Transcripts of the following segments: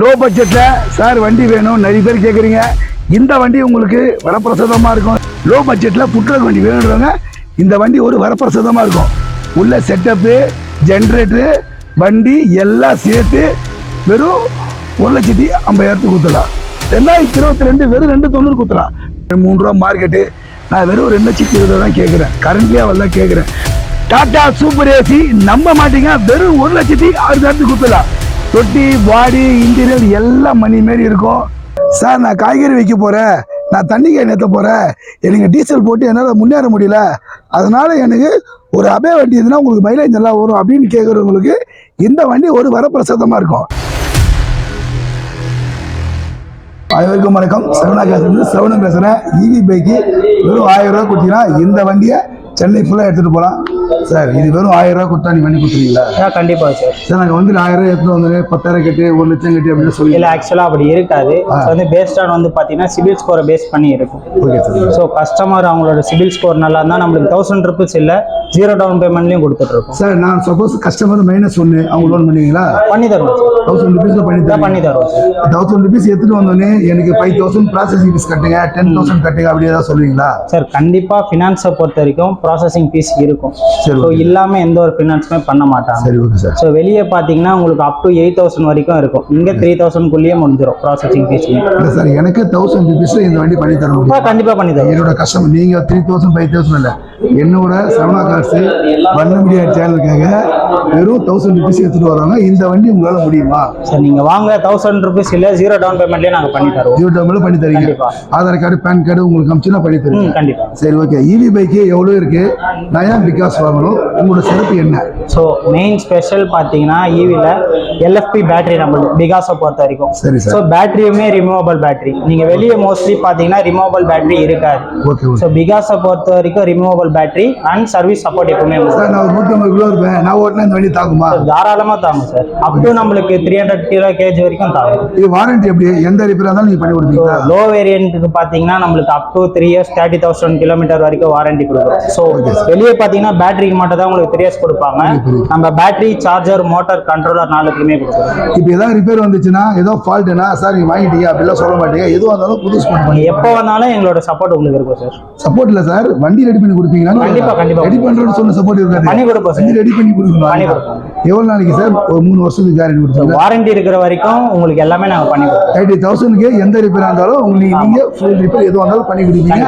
Low பட்ஜெட்டில் sir வண்டி வேணும். நிறைய பேர் கேட்குறீங்க இந்த வண்டி உங்களுக்கு வரப்பிரசாதமாக இருக்கும். லோ பட்ஜெட்டில் புட்ரக் வண்டி வேணுன்றவங்க இந்த வண்டி ஒரு வரப்பிரசாதமாக இருக்கும். உள்ள செட்டப்பு ஜென்ரேட்டரு வண்டி எல்லாம் சேர்த்து வெறும் ஒரு லட்சத்தி ஐம்பதாயிரத்துக்கு கொடுத்துடலாம். ரெண்டாயிரத்தி இருபத்தி ரெண்டு வெறும் ரெண்டு தொண்ணூறு கொடுத்துடலாம். மூணு ரூபா மார்க்கெட்டு நான் வெறும் ரெண்டு லட்சத்தி இருபது தான் கேட்குறேன் கரண்ட்லேயே அவெல்லாம் கேட்குறேன் டாடா சூப்பர் ஏசி நம்ப மாட்டீங்க. வெறும் ஒரு லட்சத்தி ஆறுதாயிரத்துக்கு கொடுத்துடலாம். தொட்டி பாடி இன்டீரியர் எல்லாம் மணி மாரி இருக்கும். சார் நான் காய்கறி வைக்க போகிறேன் நான் தண்ணி காய் நேற்ற போகிறேன் எனக்கு டீசல் போட்டு என்னால் முன்னேற முடியல. அதனால எனக்கு ஒரு அபே வண்டி இருந்தால் உங்களுக்கு மைலேஜ் நல்லா வரும் அப்படின்னு கேட்குறவங்களுக்கு இந்த வண்டி ஒரு வரப்பிரசாதமாக இருக்கும். அனைவருக்கும் வணக்கம். சரவணாகாசிலிருந்து சரவணம் பேசுகிறேன் இவி பைக்கு வெறும் ஆயிரம் ரூபா கொடுத்தீங்கன்னா இந்த வண்டியை சென்னை ஃபுல்லாக எடுத்துகிட்டு போகலாம் சார் இது வெறும் ஆயிரம் ரூபா கொடுத்தா நீ வண்டி கொடுத்துருவீங்களா? ஆ கண்டிப்பா சார். சார் நாங்கள் வந்து ஆயிரம் ரூபாய் எடுத்துட்டு வந்து பத்தாயிரம் கட்டி ஒரு லட்சம் கட்டி அப்படின்னு சொல்லி இல்ல ஆக்சுவலா அப்படி இருக்காது. வந்து பேஸ்ட் ஆன் வந்து பாத்தீங்கன்னா சிபில் ஸ்கோரை பேஸ் பண்ணி இருக்கும். ஓகே சார் ஸோ கஸ்டமர் அவங்களோட சிபில் ஸ்கோர் நல்லா இருந்தா நம்மளுக்கு தௌசண்ட் ருபீஸ் இல்ல ஜீரோ டவுன் பேமெண்ட்லயும் கொடுத்துட்டு இருக்கோம். சார் நான் சப்போஸ் கஸ்டமர் மைனஸ் ஒன்று அவங்க லோன் பண்ணுவீங்களா? பண்ணி தருவோம் தௌசண்ட் ருபீஸில் பண்ணி இதான் பண்ணி தருவோம் சார் தௌசண்ட் ருபீஸ் எடுத்துட்டு வந்தோடனே எனக்கு ஃபைவ் தௌசண்ட் ப்ராசஸிங் ஃபீஸ் கட்டுங்க டென் தௌசண்ட் கட்டுங்க அப்படி ஏதாவது சொல்லுவீங்களா? சார் கண்டிப்பா ஃபினான்ஸை பொறுத்த வரைக்கும் ப்ராசஸிங் ஃபீஸ் இருக்கும். ஸோ இல்லாம எந்த ஒரு ஃபினான்ஸுமே பண்ண மாட்டாங்க. சரி ஓகே சார். ஸோ வெளியே பார்த்தீங்கன்னா உங்களுக்கு அப் டு எயிட் தௌசண்ட் வரைக்கும் இருக்கும். இங்கே த்ரீ தௌசண்ட்குள்ளேயே முடிஞ்சிடும் ப்ராசஸிங் ஃபீஸ் சார் எனக்கு தௌசண்ட் ருபீஸில் இந்த வண்டி பண்ணி தர முடியும் கண்டிப்பாக பண்ணி தருவோம் என்னோட கஸ்டமர் நீங்கள் த்ரீ தௌசண்ட் ஃபைவ் தௌசண்ட் இல்லை. என்னோட சரவணா காசு வண்ண மீடியா சேனலுக்காக வெறும் தௌசண்ட் ருபீஸ் எடுத்துட்டு வராங்க. இந்த வண்டி உங்களால் முடியுமா? சார் நீங்க வாங்க தௌசண்ட் ருபீஸ் இல்ல ஜீரோ டவுன் பேமெண்ட்லயே நாங்க பண்ணி தருவோம். ஜியோ டேமில் பண்ணி தரீங்க. ஆதார் கார்டு பேன் கார்டு உங்களுக்கு அமிச்சுனா பண்ணி தருவீங்க. ம் கண்டிப்பா. சரி ஓகே. இவி பைக்கு எவ்வளோ இருக்கு? நான் ஏன் பிகாஸ் வாங்கணும். உங்களோட சிறப்பு என்ன? ஸோ மெயின் ஸ்பெஷல் பார்த்தீங்கன்னா ஈவியில் எல்எஃப்பி பேட்டரி நம்மளுக்கு பிகாஸை பொறுத்த வரைக்கும். சரி ஸோ பேட்டரியுமே ரிமூவபிள் பேட்டரி நீங்கள் வெளியே மோஸ்ட்லி பார்த்தீங்கன்னா ரிமூவபிள் பேட்டரி இருக்காது. ஓகே ஸோ பிகாஸை பொறுத்த வரைக்கும் removable battery and service support எப்பவுமே. சார் நான் நூற்றி ஐம்பது கிலோ இருப்பேன். நான் ஓட்டினா இந்த வண்டி தாக்குமா தாராளமாக தாங்கும் சார். அப் டு நம்மளுக்கு த்ரீ ஹண்ட்ரட் கிலோ கேஜ் வரைக்கும் தாங்கும். இது வாரண்டி எப்படி? எந்த ரிப்பேர் இருந்தாலும் நீங்கள் பண்ணி ஸோ கொடுப்பீங்களா? லோ வேரியண்ட்டுக்கு பார்த்தீங்கன்னா நம்மளுக்கு up to three years thirty thousand kilometre வரைக்கும் வாரண்டி கொடுக்குறோம் ஸோ வெளியே பார்த்தீங்கன்னா பேட்டரிக்கு மட்டும் தான் உங்களுக்கு த்ரீ கொடுப்பாங்க. நம்ம பேட்டரி சார்ஜர் மோட்டார் கண்ட்ரோலர் நாலுக்குமே கொடுக்குறோம். இப்போ ஏதாவது ரிப்பேர் வந்துச்சுன்னா ஏதோ ஃபால்ட்டுனா சார் நீங்கள் வாங்கிட்டீங்க அப்படிலாம் சொல்ல மாட்டீங்க. எதுவாக இருந்தாலும் புதுசு பண்ணி நீங்க எப்போ வந்தாலும் எங்களோட சப்போர்ட் உங்களுக்கு இருக்கும் சார் சப்போர்ட் இல்லை சார். வண்டி ரெடி பண்ணி கொடுப்பீங்களா கண்டிப்பா, கண்டிப்பா. ரெடி பண்ணுறோன்னு சொன்ன சப்போர்ட் இருக்காது. பண்ணி கொடுப்போம் சார் ரெடி பண்ணி கொடுக்கணும்? பண்ணி கொடுப்போம். எவ்வளோ நாளைக்கு சார்? ஒரு மூணு வருஷத்துக்கு கேரண்டி கொடுப்பீங்களா? வாரண்டி இருக்கிற வரைக்கும் உங்களுக்கு எல்லாமே நாங்கள் பண்ணி கொடுப்போம். தேர்ட்டி தௌசண்ட்க்கு எந்த ரிப்பேராக இருந்தாலும் உங்களுக்கு நீங்கள் ஃபுல் ரிப்பேர் எதுவாக இருந்தாலும் பண்ணி கொடுப்பீங்க.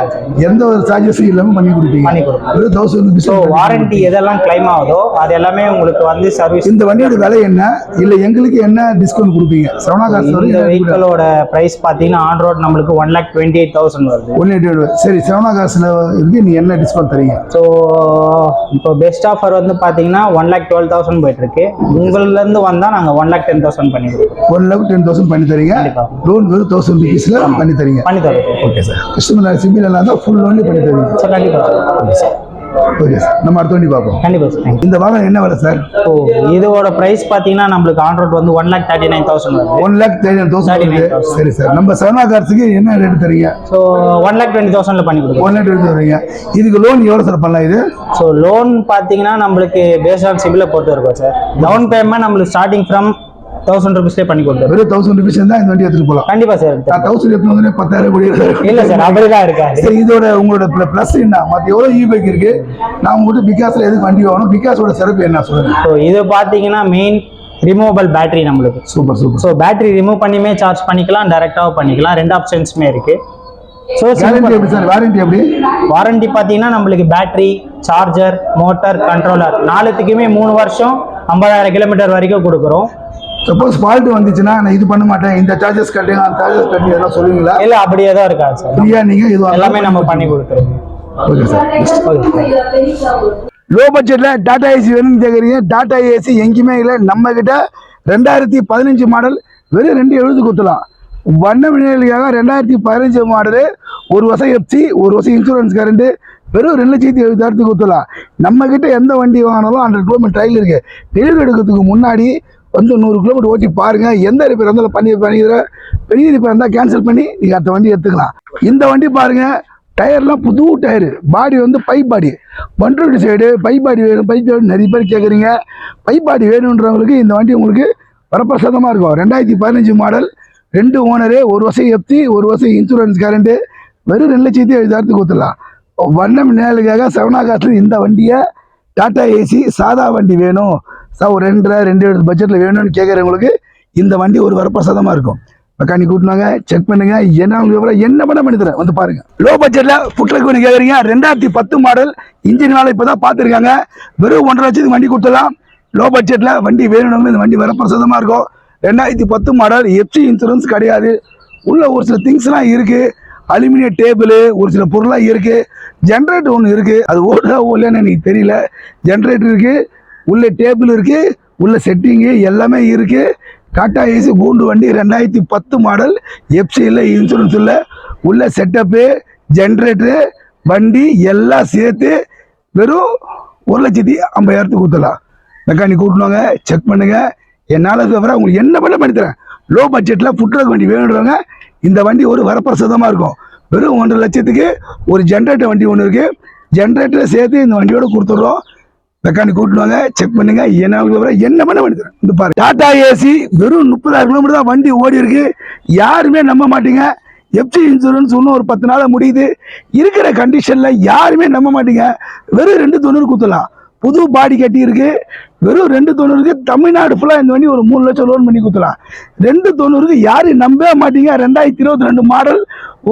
எந்த ஒரு சார்ஜஸும் இல்லாமல் பண்ணி கொடுப்பீங்க. பண்ணி கொடுப்போம். தௌசண்ட் ஸோ வாரண்டி எதெல்லாம் கிளைம் ஆகுதோ அது எல்லாமே உங்களுக்கு வந்து சர்வீஸ் இந்த வண்டியோட விலை என்ன? இல்லை எங்களுக்கு என்ன டிஸ்கவுண்ட் கொடுப்பீங்க? சரவணா காசு இந்த வெஹிக்கிளோட ப்ரைஸ் பார்த்தீங்கன்னா ஆன் ரோட் நம்மளுக்கு one lakh twenty eight thousand வருது. ஒன் எயிட்டி சரி சரவணா காசுல இருக்கு நீ என்ன டிஸ்கவுண்ட் தரீங்க? ஸோ இப்போ பெஸ்ட் ஆஃபர் வந்து பார்த்தீங்கன்னா ஒன் லேக் டுவெல் தௌசண்ட் போயிட்டு இருக்கு உங்கள்லேருந்து வந்தால் நாங்கள் ஒன் லேக் டென் தௌசண்ட் பண்ணி கொடுப்போம். ஒன் லேக் டென் தௌசண்ட் பண்ணி தரீங்க. லோன் வெறும் தௌசண்ட் ருபீஸில் பண்ணி தரீங்க. பண்ணி தருவோம் ஓகே சார் கஸ்டமர் சிபில் எல்லாம் தான் ஃபுல் லோன்லேயே பண்ணி தருவீங்க. சார் கண்டிப்பாக சார் ஓகே சார் நம்ம அடுத்த வண்டி பார்ப்போம். கண்டிப்பாக சார் இந்த வாரம் என்ன விலை சார் ஸோ இதோட ப்ரைஸ் பார்த்தீங்கன்னா நம்மளுக்கு ஆன் ரோட் வந்து one lakh thirty nine thousand one lakh thirty thousand 39,000. சரி சார் நம்ம சரவணா கார்ஸுக்கு என்ன ரேட் தரீங்க? ஸோ ஒன் லேக் டுவெண்ட்டி தௌசண்ட்ல பண்ணி கொடுக்குறோம். ஒன் லேக் எடுத்து வரீங்க இதுக்கு லோன் எவ்வளோ சார் பண்ணலாம் இது? ஸோ லோன் பார்த்தீங்கன்னா நம்மளுக்கு பேஸ்ட் ஆன் சிபிலை பொறுத்து இருக்கும் சார் டவுன் பேமெண்ட் நம்மளுக்கு ஸ்டார்டிங் ஃப்ரம் தௌசண்ட் ருபீஸ்லேயே பண்ணி கொடுத்துருவோம் வெறும் தௌசண்ட் ருபீஸ் இருந்தால் இந்த வண்டி எடுத்துட்டு போகலாம் கண்டிப்பா சார் தௌசண்ட் எடுத்து வந்து பத்தாயிரம் கோடி இல்ல சார் அப்படிதான் இருக்காது. சரி இதோட உங்களோட ப்ளஸ் என்ன? மற்ற எவ்வளோ இ பைக் இருக்கு? நான் உங்கள்கிட்ட பிகாஸில் எதுக்கு வண்டி வாங்கணும்? பிகாஸோட சிறப்பு என்ன? சொல்லுங்க. ஸோ இது பார்த்தீங்கன்னா மெயின் ரிமூவபிள் பேட்டரி நம்மளுக்கு. Super super so battery remove பண்ணியுமே charge பண்ணிக்கலாம் டைரெக்டாகவும் பண்ணிக்கலாம். ரெண்டு ஆப்ஷன்ஸுமே இருக்கு. ஸோ கேரண்டி எப்படி சார் வாரண்டி எப்படி? வாரண்டி பார்த்தீங்கன்னா நம்மளுக்கு பேட்டரி சார்ஜர் மோட்டார் கண்ட்ரோலர் நாலுத்துக்குமே மூணு வருஷம் ஐம்பதாயிரம் கிலோமீட்டர் வரைக்கும் கொடுக்குறோம். சப்போஸ் ஃபால்ட் வந்துச்சுன்னா நான் இது பண்ண மாட்டேன் இந்த சார்ஜஸ் கட்டுங்க அந்த சார்ஜஸ் கட்டி எல்லாம் சொல்லுவீங்களா? இல்லை அப்படியே தான் இருக்காது சார். ஃப்ரீயா நீங்க இது எல்லாமே நம்ம பண்ணி கொடுத்துருவோம். ஓகே சார் லோ பட்ஜெட்ல டாடா ஏசி வேணும்னு கேட்குறீங்க டாடா ஏசி எங்கேயுமே இல்லை. நம்ம கிட்ட ரெண்டாயிரத்தி பதினஞ்சு மாடல் வெறும் ரெண்டு எழுபது கொடுத்துலாம் வண்ண வினைகளுக்காக ரெண்டாயிரத்தி பதினஞ்சு மாடலு ஒரு வருஷம் எஃப்சி ஒரு வருஷம் இன்சூரன்ஸ் கரண்ட் வெறும் ரெண்டு லட்சத்தி எழுபதாயிரத்துக்கு கொடுத்துலாம் நம்ம கிட்ட எந்த வண்டி வாங்கினாலும் ஹண்ட்ரட் கிலோமீட்டர் ட்ரையல் இருக்கு. டெலிவரி எடுக்கிறதுக்கு முன்னாடி வந்து நூறு கிலோமீட்டர் ஓட்டி பாருங்கள் எந்த ரிப்பேர் இருந்தாலும் பண்ணி பண்ணிக்கிற பெரிய ரிப்பேர் இருந்தால் கேன்சல் பண்ணி நீங்கள் அடுத்த வண்டி எடுத்துக்கலாம். இந்த வண்டி பாருங்கள் டயர்லாம் புது டயரு பாடி வந்து பை பாடி பண்ருட்டி சைடு பை பாடி வேணும். பை பாடி நிறைய பேர் கேட்குறீங்க பை பாடி வேணுன்றவங்களுக்கு இந்த வண்டி உங்களுக்கு வரப்பிரசாதமாக இருக்கும். ரெண்டாயிரத்தி பதினஞ்சு மாடல் ரெண்டு ஓனரு ஒரு வருஷம் எப்தி ஒரு வருஷம் இன்சூரன்ஸ் கரண்ட்டு வெறும் ரெண்டு லட்சத்தி எழுபதாயிரத்துக்கு கொடுத்துடலாம். வண்ணம் நேலுக்காக செவனாகாசில் இந்த வண்டியை டாடா ஏசி சாதா வண்டி வேணும். சார் ஒரு ரெண்டரை ரெண்டு எழுபது பட்ஜெட்டில் வேணும்னு கேட்குறவங்களுக்கு இந்த வண்டி ஒரு வரப்பிரசாதமாக இருக்கும். மெக்கானிக் கூட்டினாங்க செக் பண்ணுங்க. என்ன உங்களுக்கு என்ன பண்ண பண்ணி தரேன்? வந்து பாருங்க. லோ பட்ஜெட்ல புட்ரக் வண்டி கேட்குறீங்க ரெண்டாயிரத்தி பத்து மாடல் இன்ஜின் வேலை இப்போ தான் பார்த்துருக்காங்க வெறும் ஒன்றரை லட்சத்துக்கு வண்டி கொடுத்தலாம் லோ பட்ஜெட்ல வண்டி வேணும்னு இந்த வண்டி வரப்பிரசாதமாக இருக்கும். ரெண்டாயிரத்தி பத்து மாடல் எஃப்சி இன்சூரன்ஸ் கிடையாது. உள்ள ஒரு சில திங்ஸ்லாம் இருக்குது அலுமினிய டேபிள் ஒரு சில பொருளாக இருக்குது ஜென்ரேட்டர் ஒன்று இருக்குது அது ஓடுதா ஓடலன்னு எனக்கு தெரியல. ஜென்ரேட்டர் இருக்குது உள்ள டேபிள் இருக்குது உள்ள செட்டிங்கு எல்லாமே இருக்குது டாட்டா ஏசி கூண்டு வண்டி ரெண்டாயிரத்தி பத்து மாடல் எஃப்சி இல்லை இன்சூரன்ஸ் இல்லை. உள்ள செட்டப்பு ஜென்ரேட்டரு வண்டி எல்லாம் சேர்த்து வெறும் ஒரு லட்சத்தி ஐம்பதாயிரத்துக்கு கொடுத்துடலாம். மெக்கானிக் கூட்டினாங்க செக் பண்ணுங்கள் என்னால் விவரம் உங்களுக்கு என்ன பண்ண பண்ணித்தரேன் லோ பட்ஜெட்டில் ஃபுட்ரக் வண்டி வேணுன்றவங்க இந்த வண்டி ஒரு வரப்பிரசாதமாக இருக்கும். வெறும் ஒன்றரை லட்சத்துக்கு ஒரு ஜென்ரேட்டர் வண்டி ஒன்று இருக்குது ஜென்ரேட்டரை சேர்த்து இந்த வண்டியோட கொடுத்துட்றோம். மெக்கானிக் கூட்டுவாங்க செக் பண்ணுங்க என்ன என்ன பண்ண வேண்டியது இந்த பாரு டாடா ஏசி வெறும் முப்பதாயிரம் கிலோமீட்டர் தான் வண்டி ஓடி இருக்கு. யாருமே நம்ப மாட்டீங்க. எஃப்சி இன்சூரன்ஸ் இன்னும் ஒரு பத்து நாள் முடியுது. இருக்கிற கண்டிஷனில் யாருமே நம்ப மாட்டீங்க. வெறும் ரெண்டு தொண்ணூறு குத்தலாம். புது பாடி கட்டி இருக்கு. வெறும் ரெண்டு தொண்ணூறுக்கு தமிழ்நாடு ஃபுல்லாக இந்த வண்டி ஒரு மூணு லட்சம் லோன் பண்ணி கொடுத்துலாம் ரெண்டு தொண்ணூறுக்கு யாரும் நம்பவே மாட்டீங்க. ரெண்டாயிரத்தி இருபத்தி ரெண்டு மாடல்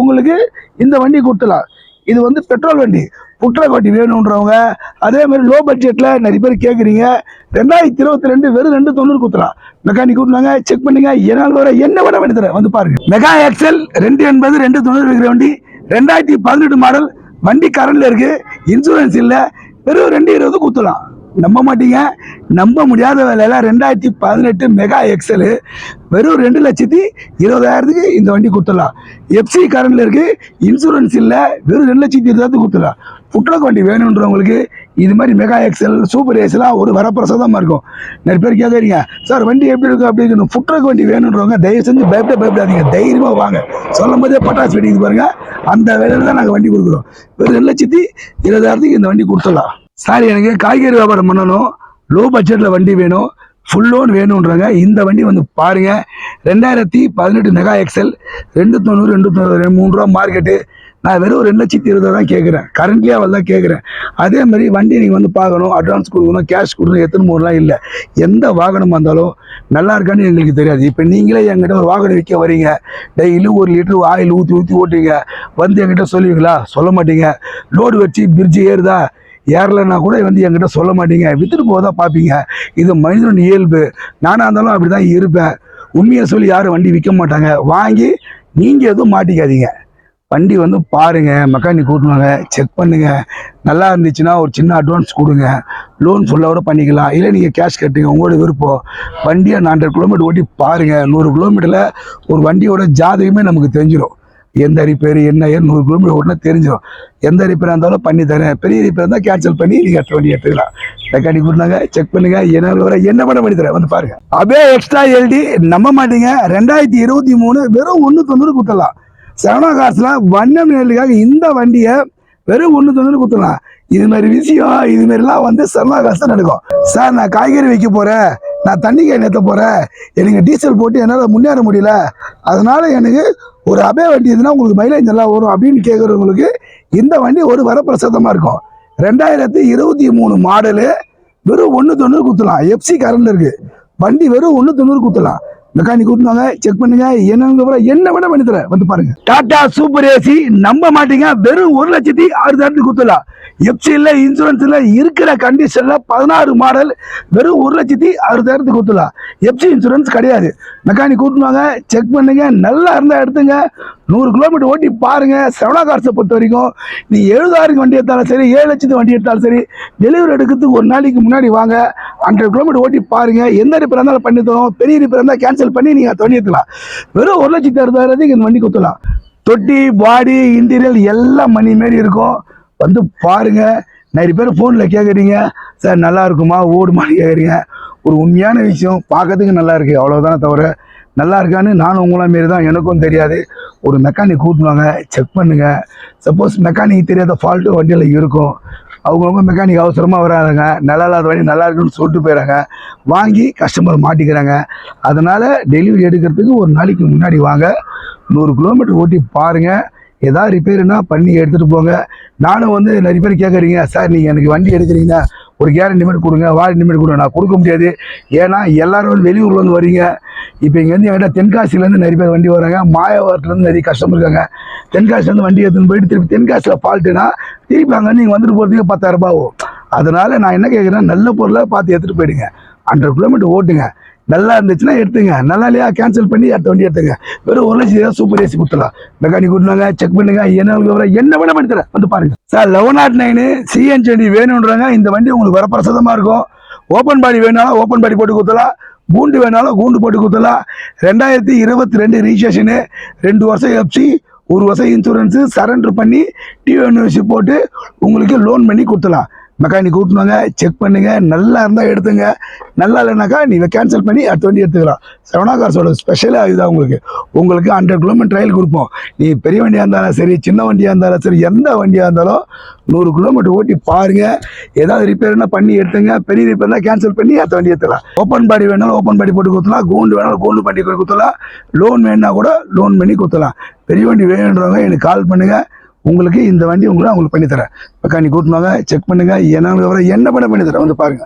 உங்களுக்கு இந்த வண்டி கொடுத்துலாம் இது வந்து பெட்ரோல் வண்டி. புட்ரக் கோட்டி வேணுன்றவங்க அதே மாதிரி லோ பட்ஜெட்டில் நிறைய பேர் கேட்குறீங்க ரெண்டாயிரத்தி இருபத்தி ரெண்டு வெறும் ரெண்டு தொண்ணூறு கொடுத்துலாம் மெக்கானிக் கூட்டினாங்க செக் பண்ணுங்க என்னால் வர என்ன விட வேண்டி தரேன் வந்து பாருங்க. மெகா எக்ஸல் ரெண்டு எண்பது ரெண்டு தொண்ணூறு இருக்கிற வண்டி ரெண்டாயிரத்தி பதினெட்டு மாடல் வண்டி கரண்டில் இருக்குது இன்சூரன்ஸ் இல்லை வெறும் ரெண்டு இருபது குத்துலாம். நம்ப மாட்டீங்க. நம்ப முடியாத வேலையெல்லாம் ரெண்டாயிரத்தி பதினெட்டு மெகா எக்ஸலு வெறும் ரெண்டு லட்சத்தி இருபதாயிரத்துக்கு இந்த வண்டி கொடுத்துடலாம். எஃப்சி கரண்டில் இருக்குது இன்சூரன்ஸ் இல்லை. வெறும் ரெண்டு லட்சத்தி இருபதாயிரத்துக்கு கொடுத்துடலாம். புட்ரக் வண்டி வேணுன்றவங்களுக்கு இது மாதிரி மெகா எக்ஸல் சூப்பர் ஏஸ்லாம் ஒரு வரப்பிரசாதமாக இருக்கும். நிறைய பேர் கேட்குறீங்க சார் வண்டி எப்படி இருக்கும் அப்படி இருக்கணும். ஃபுட்ரக் வண்டி வேணுன்றவங்க தயவு செஞ்சு பயப்பட பயப்படாதீங்க. தைரியமாக வாங்க. சொல்லும் போதே பட்டாசு வெடிக்குது பாருங்கள் அந்த வேலையில் தான் நாங்கள் வண்டி கொடுக்குறோம். வெறும் ரெண்டு லட்சத்தி இருபதாயிரத்துக்கு இந்த வண்டி கொடுத்துடலாம். சார் எனக்கு காய்கறி வியாபாரம் பண்ணணும். லோ பட்ஜெட்டில் வண்டி வேணும். ஃபுல் லோன் வேணுன்றாங்க இந்த வண்டி வந்து பாருங்க. ரெண்டாயிரத்தி பதினெட்டு மெகா எக்ஸல். ரெண்டு தொண்ணூறு ரெண்டு தொண்ணூறு ரெண்டு மூணு ரூபா மார்க்கெட்டு. நான் வெறும் ரெண்டு லட்சத்தி இருபது தான் கேட்குறேன் கரண்ட்லேயே அவள் தான் கேட்குறேன் அதே மாதிரி வண்டி நீங்கள் வந்து பார்க்கணும். அட்வான்ஸ் கொடுக்கணும் கேஷ் கொடுக்கணும் எத்தனை மூணுலாம் இல்லை. எந்த வாகனமாக இருந்தாலும் நல்லா இருக்கான்னு எங்களுக்கு தெரியாது. இப்போ நீங்களே என்கிட்ட ஒரு வாகனம் விற்க வரீங்க. டெய்லி ஒரு லிட்டர் ஆயில் ஊற்றி ஊற்றி ஓட்டிங்க வந்து என்கிட்ட சொல்லுவீங்களா? சொல்ல மாட்டீங்க. லோடு வச்சு பிரிட்ஜு ஏறுதா? ஏறலைன்னா கூட வந்து என்கிட்ட சொல்ல மாட்டீங்க. வித்துட்டு போதா பார்ப்பீங்க இது மனிதன் இயல்பு. நானாக இருந்தாலும் அப்படி தான் இருப்பேன். உண்மையை சொல்லி யாரும் வண்டி விற்க மாட்டாங்க. வாங்கி நீங்கள் எதுவும் மாட்டிக்காதீங்க. வண்டி வந்து பாருங்கள் மெக்கானிக் கூட்டுவாங்க செக் பண்ணுங்கள் நல்லா இருந்துச்சுன்னா ஒரு சின்ன அட்வான்ஸ் கொடுங்க. லோன் ஃபுல்லாக கூட பண்ணிக்கலாம். இல்லை நீங்கள் கேஷ் கட்டுங்க. உங்களோட விருப்பம். வண்டியை ஹண்ட்ரட் கிலோமீட்டர் ஓட்டி பாருங்கள் நூறு கிலோமீட்டரில் ஒரு வண்டியோட ஜாதகமே நமக்கு தெரிஞ்சிடும் எந்த ரிப்பேர் என்ன ஏன் நூறு கிலோமீட்டர் ஓட்டினா தெரிஞ்சிடும் எந்த ரிப்பேராக இருந்தாலும் பண்ணி தரேன். பெரிய ரிப்பேர் இருந்தால் கேன்சல் பண்ணி நீங்கள் அடுத்த வண்டி எடுத்துக்கலாம். மெக்கானிக் கொடுத்தாங்க செக் பண்ணுங்க என்ன வர என்ன பண்ண பண்ணி தரேன். வந்து பாருங்க. அப்படியே எக்ஸ்ட்ரா எல்டி நம்ப மாட்டீங்க. ரெண்டாயிரத்தி இருபத்தி மூணு வெறும் ஒன்று தொண்ணூறு கொடுத்துடலாம். செவனா காசில் வண்ணம் நேர்களுக்காக இந்த வண்டியை வெறும் ஒன்று தொண்ணூறு கொடுத்துடலாம். இது மாதிரி விஷயம் இது மாதிரிலாம் வந்து செவனா காசு தான் நடக்கும். சார் நான் காய்கறி வைக்க போகிறேன் நான் தண்ணி காய் நேற்ற போகிறேன் எனக்கு டீசல் போட்டு என்னால் முன்னேற முடியல. அதனால் எனக்கு ஒரு அபே வண்டி இதுனா உங்களுக்கு மைலேஜ் நல்லா வரும் அப்படின்னு கேட்குறவங்களுக்கு இந்த வண்டி ஒரு வரப்பிரசாதமாக இருக்கும். ரெண்டாயிரத்தி இருபத்தி மூணு மாடலு வெறும் ஒன்று தொண்ணூறு குத்தலாம். எஃப்சி கரண்ட் இருக்குது வண்டி வெறும் ஒன்று தொண்ணூறு குத்தலாம். மெக்கானிக் கூட்டினாங்க செக் பண்ணுங்க. என்ன என்ன விட பண்ணி தரேன். வந்து பாருங்க. டாடா சூப்பர் ஏசி நம்ப மாட்டீங்க. வெறும் ஒரு லட்சத்தி ஆறுதாயிரத்துக்கு குத்தலாம் எஃப்சியில் இன்சூரன்ஸில் இருக்கிற கண்டிஷனில் பதினாறு மாடல் வெறும் ஒரு லட்சத்தி அறுபதாயிரத்துக்கு கொடுத்துடலாம். எஃப்சி இன்சூரன்ஸ் கிடையாது. மெக்கானிக் கூட்டினாங்க செக் பண்ணுங்க. நல்லா இருந்தால் எடுத்துங்க. நூறு கிலோமீட்டர் ஓட்டி பாருங்கள் செவனா கார்ஸை பொறுத்த வரைக்கும் நீ எழுபதாயிரம் வண்டி எடுத்தாலும் சரி ஏழு லட்சத்து வண்டி எடுத்தாலும் சரி டெலிவரி எடுக்கிறதுக்கு ஒரு நாளைக்கு முன்னாடி வாங்க. ஹண்ட்ரட் கிலோமீட்டர் ஓட்டி பாருங்கள் எந்த ரிப்பேர் இருந்தாலும் பண்ணி தரும் பெரிய ரிப்பேர் இருந்தால் கேன்சல் பண்ணி நீங்கள் வண்டி எடுத்துக்கலாம் வெறும் ஒரு லட்சத்தி அறுபதாயிரத்துக்கு இந்த வண்டி கொடுத்துலாம் தொட்டி பாடி இன்டீரியல் எல்லாம் மணி மாரி இருக்கும். வந்து பாருங்க. நிறைய பேர் ஃபோனில் கேட்குறீங்க சார் நல்லா இருக்குமா? ஓடுமான்னு கேட்குறீங்க ஒரு உண்மையான விஷயம். பார்க்கறதுக்கு நல்லா இருக்கு. அவ்வளோதானே தவிர நல்லா இருக்கான்னு நானும் உங்கள மாரி தான் எனக்கும் தெரியாது. ஒரு மெக்கானிக் கூட்டுவாங்க. செக் பண்ணுங்க. சப்போஸ் மெக்கானிக் தெரியாத ஃபால்ட்டு வண்டியில் இருக்கும். அவங்கவுங்க மெக்கானிக் அவசரமாக வராதுங்க நல்லா இல்லாத வண்டி நல்லா இருக்குன்னு சொல்லிட்டு போயிடறாங்க வாங்கி கஸ்டமர் மாட்டிக்கிறாங்க. அதனால் டெலிவரி எடுக்கிறதுக்கு ஒரு நாளைக்கு முன்னாடி வாங்க. நூறு கிலோமீட்டர் ஓட்டி பாருங்கள் ஏதாவது ரிப்பேர்னா பண்ணி எடுத்துகிட்டு போங்க. நானும் வந்து நிறைய பேர் கேட்குறீங்க சார் நீங்கள் எனக்கு வண்டி எடுக்கிறீங்கன்னா ஒரு கேரண்டி மட்டும் கொடுங்க வாரண்டி மட்டும் கொடுங்க. நான் கொடுக்க முடியாது. ஏன்னா எல்லோரும் வந்து வெளியூரில் வந்து வரீங்க. இப்போ இங்கேருந்து என்கிட்ட தென்காசிலேருந்து நிறைய பேர் வண்டி வராங்க. மாயவரத்துலேருந்து நிறைய கஷ்டம் இருக்காங்க. தென்காசிலேருந்து வண்டி எடுத்துன்னு போயிட்டு திருப்பி தென்காசியில் ஃபால்ட்டுனா திருப்பி அங்கே நீங்கள் வந்துட்டு போகிறதுக்கு பத்தாயிரம் ரூபாய் ஆகும். அதனால நான் என்ன கேட்குறேன் நல்ல பொருளை பார்த்து எடுத்துகிட்டு போயிடுங்க. ஹண்ட்ரட் கிலோமீட்டர் ஓட்டுங்க. நல்லா இருந்துச்சுன்னா எடுத்துங்க. நல்லா இல்லையா? கேன்சல் பண்ணி அடுத்த வண்டி எடுத்துங்க. வெறும் ஒரு லட்சம் ஏதாவது சூப்பர் ஏசி கொடுத்துலாம் மெக்கானிக் கொடுத்தாங்க செக் பண்ணுங்க என்ன விவரம் என்ன வேணா பண்ணி தரேன் வந்து பாருங்க. Sir eleven nought nine CNG வண்டி வேணுன்றாங்க இந்த வண்டி உங்களுக்கு வரப்பிரசாதமாக இருக்கும். ஓப்பன் பாடி வேணாலும் ஓப்பன் பாடி போட்டு கொடுத்தலாம் கூண்டு வேணாலும் கூண்டு போட்டு கொடுத்தலாம் ரெண்டாயிரத்தி இருபத்தி ரெண்டு ரிஜிஸ்ட்ரேஷனு ரெண்டு வருஷம் எஃப்சி ஒரு வருஷம் இன்சூரன்ஸு சரண்டர் பண்ணி டிஎன்யூசி போட்டு உங்களுக்கு லோன் பண்ணி கொடுத்துலாம் மெக்கானிக் கூட்டினாங்க செக் பண்ணுங்க நல்லா இருந்தால் எடுத்துங்க. நல்லா இல்லைனாக்கா நீங்கள் கேன்சல் பண்ணி அடுத்த வண்டி எடுத்துக்கலாம். சரவணா கார்ஸோட ஸ்பெஷலாக இதுதான் உங்களுக்கு. உங்களுக்கு ஹண்ட்ரட் கிலோமீட்டர் ட்ரையல் கொடுப்போம். நீ பெரிய வண்டியாக இருந்தாலும் சரி சின்ன வண்டியாக இருந்தாலும் சரி எந்த வண்டியாக இருந்தாலும் நூறு கிலோமீட்டர் ஓட்டி பாருங்கள் ஏதாவது ரிப்பேர்னா பண்ணி எடுத்துங்க. பெரிய ரிப்பேர்னா கேன்சல் பண்ணி அடுத்த வண்டி எடுத்துக்கலாம். ஓப்பன் பாடி வேணாலும் ஓப்பன் பாடி போட்டு கொடுத்துலாம் கூண்டு வேணாலும் கோல்டு பண்ணி கொடுத்துலாம் லோன் வேணுன்னா கூட லோன் பண்ணி கொடுத்துலாம் பெரிய வண்டி வேணுன்றவங்க எனக்கு கால் பண்ணுங்கள் உங்களுக்கு இந்த வண்டி உங்களுக்கு அவங்களுக்கு பண்ணித்தரேன். பண்ணி தரேன் மெக்கானிக் கூட்டினாங்க செக் பண்ணுங்க. என்ன விவரம் என்ன பண்ண பண்ணித்தரேன். வந்து பாருங்க.